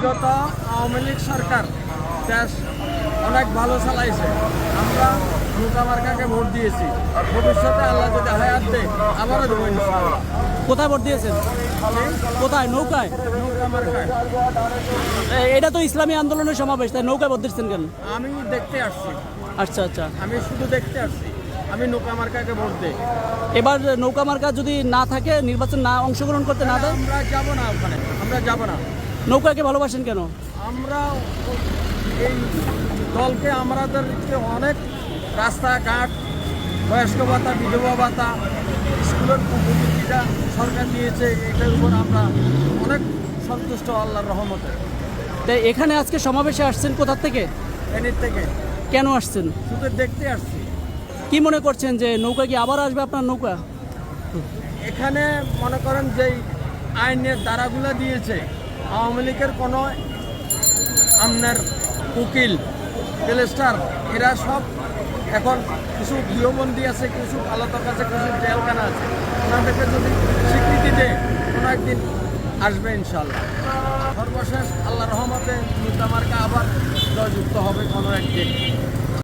বিগত আওয়ামী লীগ সরকার দেশ অনেক ভালো চালাইছে। আমরা নৌকা মার্কাকে ভোট দিয়েছি। ভবিষ্যতে আল্লাহ যদি হায়াত দেয় আবারও দেবো কোথায় ভোট দিয়েছেন? কোথায়? নৌকায়? এটা তো ইসলামী আন্দোলনের সমাবেশ তাই নৌকায় ভোট দিচ্ছেন কেন? আমি দেখতে আসছি। আচ্ছা আচ্ছা। আমি শুধু দেখতে আসছি। আমি নৌকা মার্কাকে ভোট দিই। এবার নৌকা মার্কা যদি না থাকে নির্বাচন না অংশগ্রহণ করতে না দেয়? আমরা যাব না ওখানে। আমরা যাব না। নৌকাকে ভালোবাসেন কেন? আমরা এই দলকে আমাদেরকে অনেক রাস্তাঘাট বয়স্ক ভাতা বিধবা ভাতা স্কুলের উপযোগিতা সরকার দিয়েছে এটার উপর আমরা অনেক সন্তুষ্ট আল্লাহর রহমতে। তাই এখানে আজকে সমাবেশে আসছেন কোথা থেকে? এনের থেকে। কেন আসছেন? শুধু দেখতে আসছি। কি মনে করছেন যে নৌকা কি আবার আসবে আপনার নৌকা? এখানে মনে করেন যেই আইনের ধারাগুলো দিয়েছে। আওয়ামী লীগের কোনো আপনার উকিল টেলেস্টার এরা সব এখন কিছু গৃহবন্দী আছে, কিছু আলাদা আছে, কিছু জেলখানা আছে। ওনাদেরকে যদি স্বীকৃতি দেয়, কোনো একদিন আসবে ইনশাল্লাহ সর্বশেষ আল্লাহ রহমতে নিতামার্কা আবার জয়যুক্ত হবে কোনো একদিন।